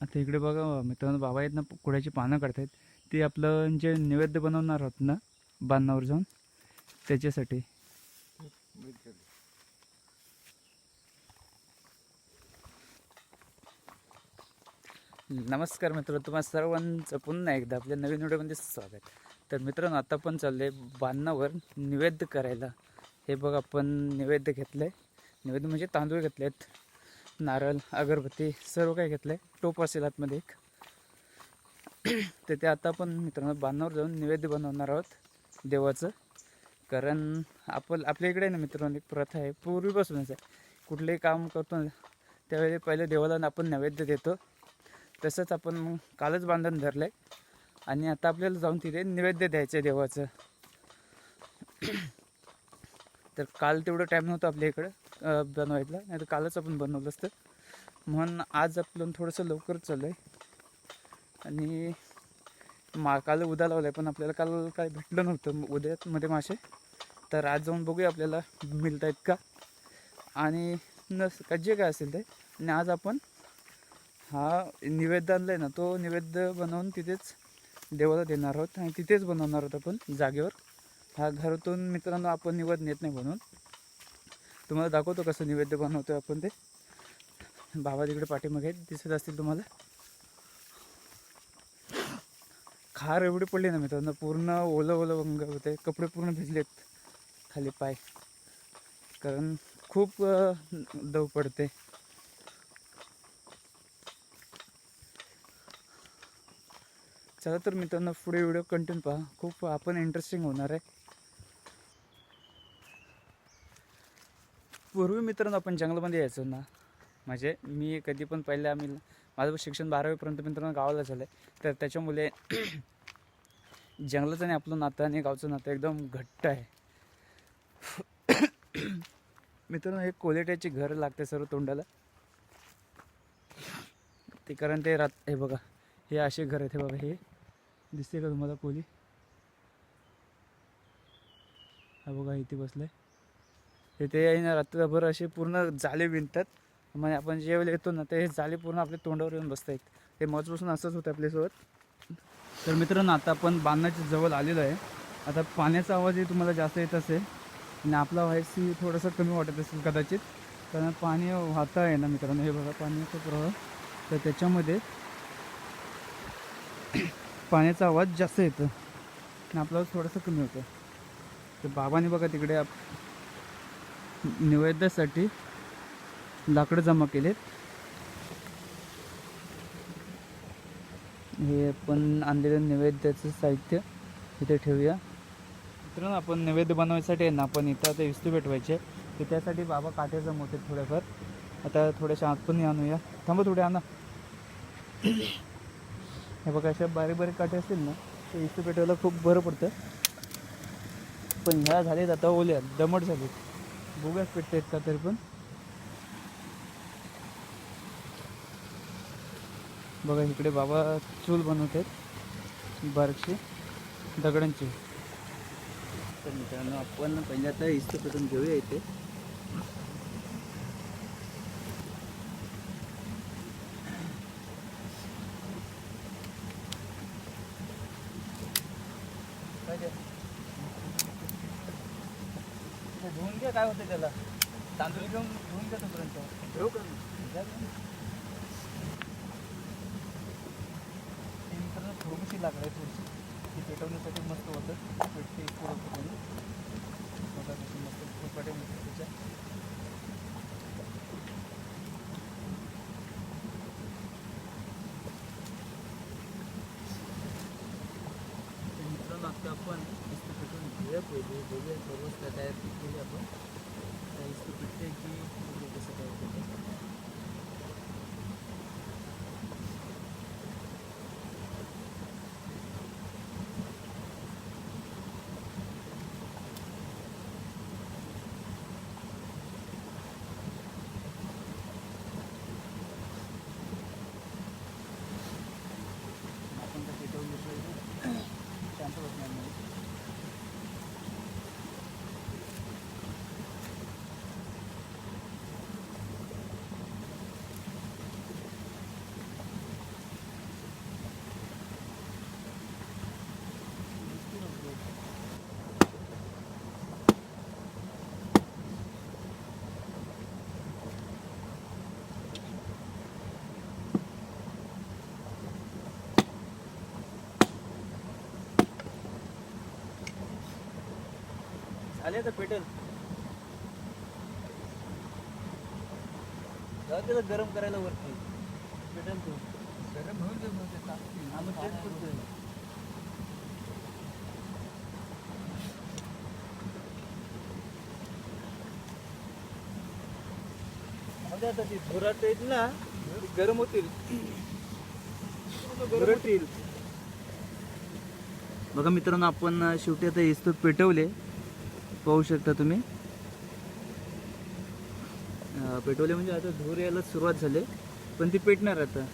आता इकडे बघा मित्रांनो बाबा आहेत ना कुड्याची पानं काढतायत. ते आपलं जे नैवेद्य बनवणार आहोत ना बांधावर जाऊन त्याच्यासाठी. नमस्कार मित्र तुम्हा सर्वांचं पुन्हा एकदा आपल्या नवीन व्हिडिओमध्ये स्वागत. तर मित्रांनो आता पण चाललंय बांधावर निवेद्य करायला. हे बघ आपण निवेद्य घेतलंय. निवेद्य म्हणजे तांदूळ घेतलेत. नारळ अगरबत्ती सर्व काही आहे टोप असेल आतमध्ये एक. तर ते आता आपण मित्रांनो बांधावर जाऊन निवेद्य बनवणार आहोत देवाचं. कारण आपण आपल्या इकडे ना मित्रांनो एक प्रथा आहे. पूर्वीपासूनच आहे. कुठलंही काम करतो त्यावेळी पहिले देवाला आपण नैवेद्य देतो. तसंच आपण मग कालच बांधण धरलं आहे आणि आता आपल्याला जाऊन तिथे नैवेद्य द्यायचं आहे देवाचं. तर काल तेवढं टाईम नव्हतं आपल्या इकडं. बनवायला. नाही तर कालच आपण बनवलं असतं. म्हणून आज आपलं थोडंसं लवकर चाललं आहे आणि मा काल उद्या लावलं आहे पण आपल्याला काल काय भेटलं नव्हतं. उद्यामध्ये मासे. तर आज जाऊन बघूया आपल्याला मिळत आहेत का. आणि नस का जे काय असेल ते. आणि आज आपण हा निवेद्य आहे ना तो निवेद्य बनवून तिथेच देवाला देणार आहोत. आणि तिथेच बनवणार आहोत आपण जागेवर. हा घरातून मित्रांनो आपण निवड नेत नाही म्हणून. तुम्हाला दाखवतो कसं निवेद्य बनवतो आपण ते. बाबा तिकडे पाठीमागे दिसत असतील तुम्हाला. खार एवढी पडली ना मित्रांनो पूर्ण ओलं ओलं वंग होते कपडे पूर्ण भिजलेत खाली पाय. कारण खूप दव पडते. चला तर मित्रांनो पुढे व्हिडिओ कंटिन्यू पहा. खूप आपण इंटरेस्टिंग होणार आहे. पूर्वी मित्रांनो आपण जंगलामध्ये यायचो ना म्हणजे मी कधी पण पहिले आम्ही माझं शिक्षण बारावीपर्यंत मित्रांनो गावाला झालं आहे तर त्याच्यामुळे जंगलाचं आणि आपलं नातं आणि गावचं नातं एकदम घट्ट आहे. मित्रांनो हे कोलेट्याची घर लागते सर्व तोंडाला. ते कारण ते रात हे बघा हे असे घर आहेत हे बघा हे दिसते का तुम्हाला कोली हा बघा इथे बसलं आहे ते आहे ना रात्रभर असे पूर्ण जाले विणतात. म्हणजे आपण जे वेळेला येतो ना ते जाले पूर्ण आपल्या तोंडावर येऊन बसतायत ते मजपासून असंच होतं आपल्यासोबत. तर मित्रांनो आता आपण बांधण्याच्या जवळ आलेलो आहे. आता पाण्याचा आवाजही तुम्हाला जास्त येत असेल आणि आपला व्हायसी थोडंसं कमी वाटत असेल कदाचित. कारण पाणी वाहतं आहे ना मित्रांनो हे बघा पाण्याचा प्रवाह. तर त्याच्यामध्ये पाण्याचा आवाज जास्त येतो आणि आपला थोडंसं कमी होतं. तर बाबाने बघा तिकडे आप निवेद्यासाठी लाकडं जमा केलेत. हे आपण आणलेलं नैवेद्याचं साहित्य इथे ठेवूया. मित्रांनो आपण नैवेद्य बनवायसाठी आहे ना आपण इथं आता इस्तू पेटवायचे तर त्यासाठी बाबा काठे जमवते थोड्याफार. आता थोड्याशा आत पण आणूया. थांबा थोडे आणा. हे बघा अशा बारीक बारीक काठे असतील ना ते इस्तू पेटवायला खूप बरं पडतं. पण ह्या झालेत आता ओल्या दमट झालेत. बघूयाच आहेत का तरी पण. बघा इकडे बाबा चूल बनवत आहेत. बारकशी दगडांची तर मित्रांनो आपण पहिल्यांदा आता इस्त घेऊया इथे. धुवून घ्या काय होतं त्याला? तांदूळ घेऊन धुवून घ्या तोपर्यंत. ठेवू का? थोडीशी लागलं आहे थोडीशी ती पेटवण्यासाठी मस्त होतं. पेटते बघा कशी मस्त फुफाटे निघतात त्याच्या तर मित्रांनो आता आपण इस्तू पेटवून घेऊया बघूया सर्वच तयार केली आपण. की कसं काय होतं ते. आपण तर पेटवून घेतलं शांत बसणार नाही खाली आता पेटेल जाऊ त्याला गरम करायला वरती. पेटेल तू. गरम होऊन ते तापतील. हा, तेच. जाऊ दे आता ती धुरात येईल ना ती गरम होतील. धुरतील बघा मित्रांनो आपण शेवटी आता इस्तूप पेटवले. पाहू शकता तुम्ही. पेटवले म्हणजे आता धूर यायला सुरुवात झाली पण ती पेटणार आता.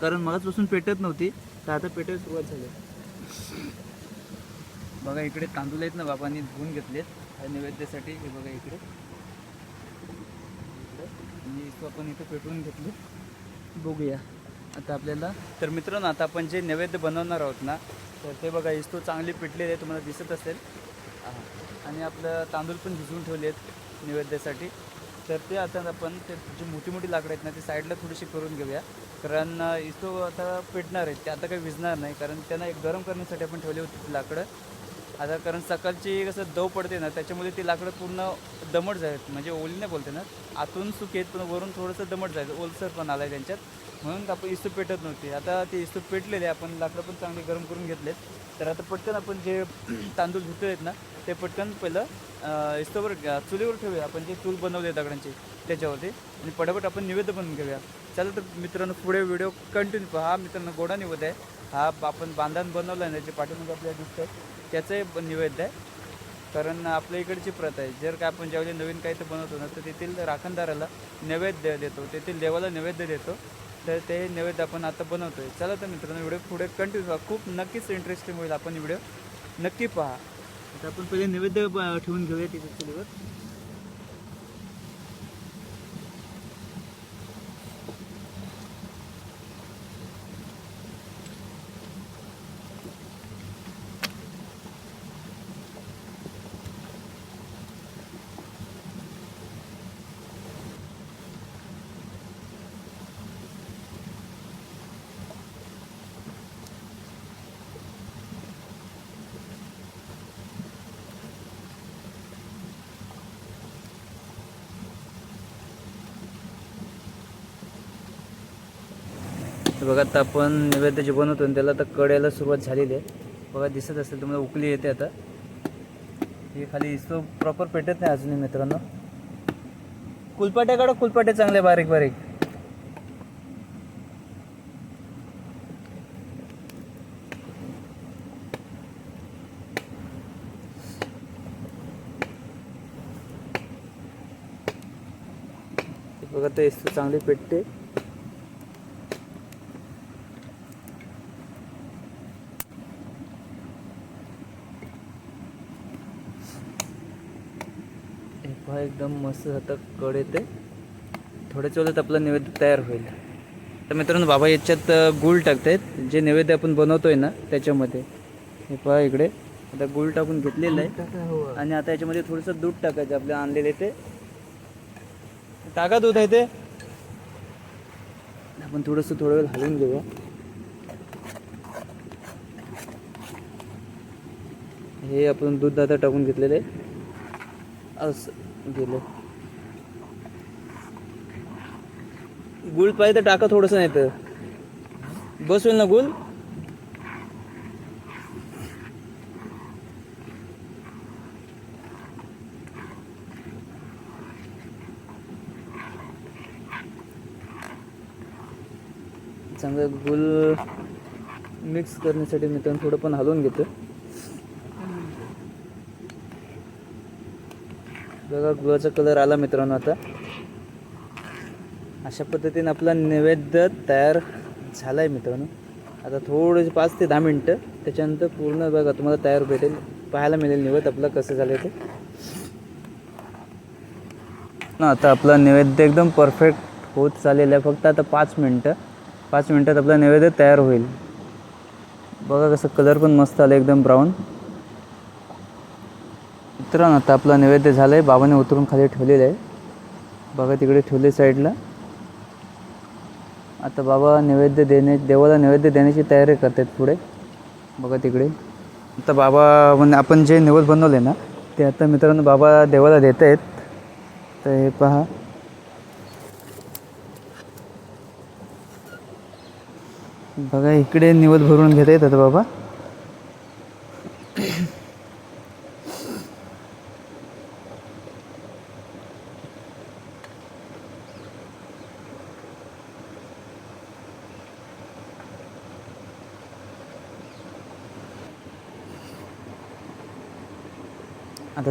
कारण मगाचपासून पेटत नव्हती तर आता पेटायला सुरुवात झाली. बघा इकडे तांदूळ आहेत ना बाबांनी धुवून घेतलेत. नैवेद्यासाठी हे बघा इकडे. आणि आपण इथं पेटवून घेतले. बघूया. आता आपल्याला तर मित्रांनो आता आपण जे नैवेद्य बनवणार आहोत ना तर ते बघा इस्तू चांगली पेटलेले आहे तुम्हाला दिसत असेल. आणि आपलं तांदूळ पण भिजवून ठेवले आहेत नैवेद्यासाठी. तर ते आता आपण ते जी मोठी मोठी लाकडं आहेत ना ते साईडला थोडीशी करून घेऊया. कारण इथं आता पेटणार आहेत. ते आता काही विजणार नाही. कारण त्यांना एक गरम करण्यासाठी आपण ठेवली होती ती लाकडं. आता कारण सकाळची कसं दव पडते ना त्याच्यामुळे ती लाकडं पूर्ण दमट जायत म्हणजे ओली नाही बोलते ना आतून सुके आहेत पण वरून थोडंसं दमट जायचं ओलसर पण आलं आहे त्यांच्यात. म्हणून आपण इस्तूप पेटत नव्हती. आता ते इस्तूप पेटलेले आपण लाकडं पण चांगली गरम करून घेतलेत. तर आता पटकन आपण जे तांदूळ धुतले आहेत ना ते पटकन पहिलं अं, इस्तूवर चुलीवर ठेवूया. आपण जे चूल बनवले दगडांची त्याच्यावरती. आणि पटापट आपण निवेद्य बनवून घेऊया. चला तर मित्रांनो पुढे व्हिडिओ कंटिन्यू पहा. हा मित्रांनो गोडा निवेद आहे. हा आपण बांधण बनवला आहे ना जे पाठीमागे आपल्याला दिसतं त्याचंही ब- आहे. कारण आपल्या इकडची प्रथा आहे. जर का आपण ज्यावेळी नवीन काही तर बनवतो ना तर तेथील राखणदाराला नैवेद्य देतो. तेथील देवाला नैवेद्य देतो. तर ते नैवेद्य आपण आता बनवतोय. चला तर मित्रांनो व्हिडिओ पुढे कंटिन्यू पहा खूप नक्कीच इंटरेस्टिंग होईल आपण व्हिडिओ. नक्की पहा. आता आपण पहिले नैवेद्य ब- ठेवून घेऊया तिथे चुलीवर तर बघा आता आपण नैवेद्य जे बनवतो ना त्याला आता कड्याला सुरुवात झालेली आहे. बघा दिसत असेल तुम्हाला उकली येते आता. हे खाली इसतो प्रॉपर पेटत नाही अजूनही मित्रांनो. कुलपाट्या काढा कुलपाट्या चांगले बारीक बारीक. बघा ते इसतो चांगली पेटते हे पहा एकदम मस्त आता कड येते थोड्याच वेळात आपला नैवेद्य तयार होईल. तर मित्रांनो बाबा याच्यात गूळ टाकतायत. जे नैवेद्य आपण बनवतोय ना त्याच्यामध्ये. हे पहा इकडे. आता गूळ टाकून घेतलेलं आहे. आणि आता याच्यामध्ये थोडंसं दूध टाकायचं आपल्या आणलेले ते. टाका दूध आहे ते. आपण थोडंसं थोडं वेळ हलवून घेऊया. हे आपण दूध आता टाकून घेतलेलं आहे. असं. गेलं. गुळ पाहिजे तर टाका थोडंसं नाही तर. बसवेल ना गुळ? चांगलं गुल मिक्स करण्यासाठी मित्रांनो थोडं पण हलवून घेतो बघा गुळाचा कलर आला मित्रांनो आता. अशा पद्धतीने आपला नैवेद्य तयार झाला आहे मित्रांनो. आता थोडेसे पाच ते दहा मिनटं. त्याच्यानंतर पूर्ण बघा तुम्हाला तयार भेटेल. पाहायला मिळेल नैवेद्य आपलं कसं झालं ते. ना आता आपला नैवेद्य एकदम परफेक्ट होत चाललेलं आहे. फक्त आता पाच मिनटं. पाच मिनटात आपला नैवेद्य तयार होईल. बघा कसं कलर पण मस्त आलं एकदम ब्राऊन मित्रांनो आता आपलं नैवेद्य झालं आहे बाबाने उतरून खाली ठेवलेलं आहे. बघा तिकडे ठेवले साईडला. आता बाबा नैवेद्य देणे देवाला नैवेद्य देण्याची तयारी करतात पुढे. बघा तिकडे. आता बाबा म्हणजे आपण जे नैवेद्य बनवले ना ते आता मित्रांनो बाबा देवाला देत आहेत तर हे पहा. बघा इकडे निवद भरून घेत आहेत आता बाबा.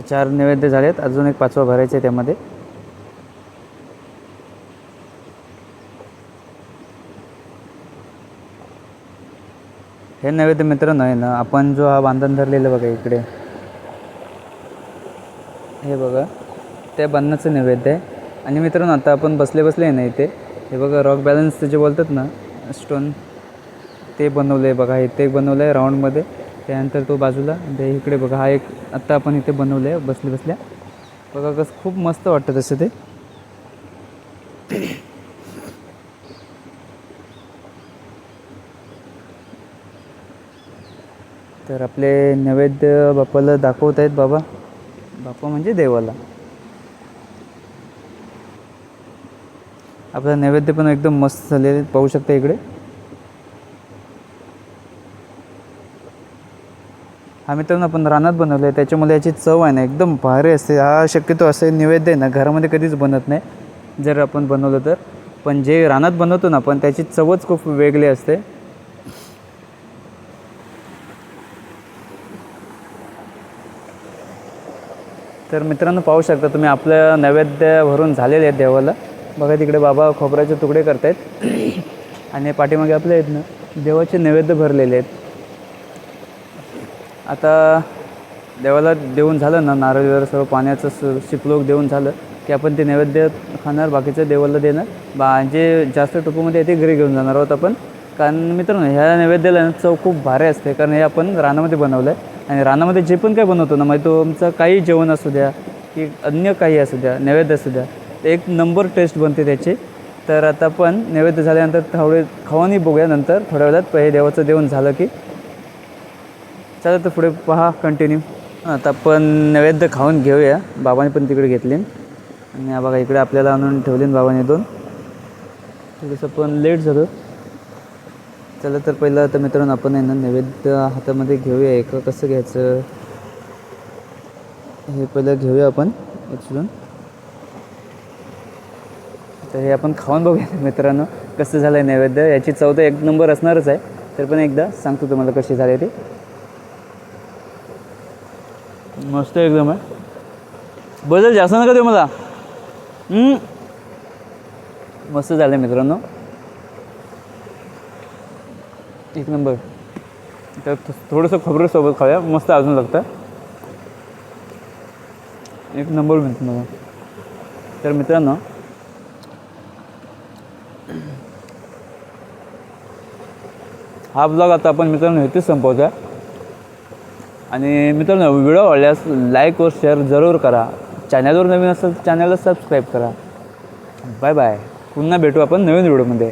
चार नैवेद्य झालेत. अजून एक पाचवा भरायचा आहे त्यामध्ये. हे नैवेद्य मित्र आहे ना आपण जो हा बांधण धरलेलं बघा इकडे. हे बघा त्या बांधणाचं नैवेद्य आहे. आणि मित्रांनो आता आपण बसले बसले आहे ना इथे. हे बघा रॉक बॅलन्स जे बोलतात ना स्टोन ते बनवलं आहे बघा. हे ते बनवलं आहे राऊंडमध्ये त्यानंतर तो बाजूला ते इकडे बघा हा एक आत्ता आपण इथे बनवलं आहे बसल्या बसल्या. बघा कसं खूप मस्त वाटतं तसं ते. तर आपले नैवेद्य बापाला दाखवत आहेत बाबा. बापा म्हणजे देवाला. आपला नैवेद्य पण एकदम मस्त झालेले आहेत, पाहू शकता इकडे. हा मित्रांनो आपण रानात बनवलं आहे त्याच्यामुळे याची चव आहे ना एकदम भारी असते. हा शक्यतो असं नैवेद्य आहे ना घरामध्ये कधीच बनत नाही जर आपण बनवलं तर. पण जे रानात बनवतो ना पण त्याची चवच खूप वेगळी असते. तर मित्रांनो पाहू शकता तुम्ही आपलं नैवेद्य भरून झालेले आहेत देवाला. बघा तिकडे बाबा खोबऱ्याचे तुकडे करतायत. आणि पाठीमागे आपले आहेत ना देवाचे नैवेद्य भरलेले आहेत. आता देवाला देऊन झालं ना नारळ वगैरे सर्व पाण्याचं स शिपलोक देऊन झालं की आपण ते नैवेद्य खाणार बाकीचं देवाला देणार. बा जे जास्त टोपूमध्ये आहे ते घरी घेऊन जाणार आहोत आपण. कारण मित्रांनो ह्या नैवेद्याला चव खूप भारी असते. कारण हे आपण रानामध्ये बनवलं आहे आणि रानामध्ये जे पण काय बनवतो ना म्हणजे तुमचं काही जेवण असू द्या की अन्य काही असू द्या नैवेद्य असू द्या एक नंबर टेस्ट बनते त्याची. तर आता पण नैवेद्य झाल्यानंतर थोडे खावानी बघूया नंतर. थोड्या वेळात हे देवाचं देऊन झालं की चला तर पुढे पहा कंटिन्यू आता आपण नैवेद्य खाऊन घेऊया. बाबाने पण तिकडे घेतले. आणि बघा इकडे आपल्याला आणून ठेवले बाबाने दोन. थोडंसं पण लेट झालं. चला तर पहिलं आता मित्रांनो आपण आहे ना नैवेद्य हातामध्ये घेऊया. एक कसं घ्यायचं? हे पहिलं घेऊया आपण उचलून. तर हे आपण खाऊन बघूया मित्रांनो कसं झालं आहे नैवेद्य. याची चव तर एक नंबर असणारच आहे. तर पण एकदा सांगतो तुम्हाला कशी झाली ते. मस्त एकदम आहे. बदल जास्त नका देऊ मला. मस्त झालं मित्रांनो. एक नंबर. तर थोडंसं थोडंसं सोबत खाऊया. मस्त अजून लागतं. एक नंबर मिळतो मला तर मित्रांनो. हा ब्लॉग आता आपण मित्रांनो इथेच संपवचा आणि मित्रांनो व्हिडिओ आवडल्यास लाईक व शेअर जरूर करा. चॅनलवर नवीन असेल तर चॅनलला सबस्क्राईब करा. बाय बाय पुन्हा भेटू आपण नवीन व्हिडिओमध्ये.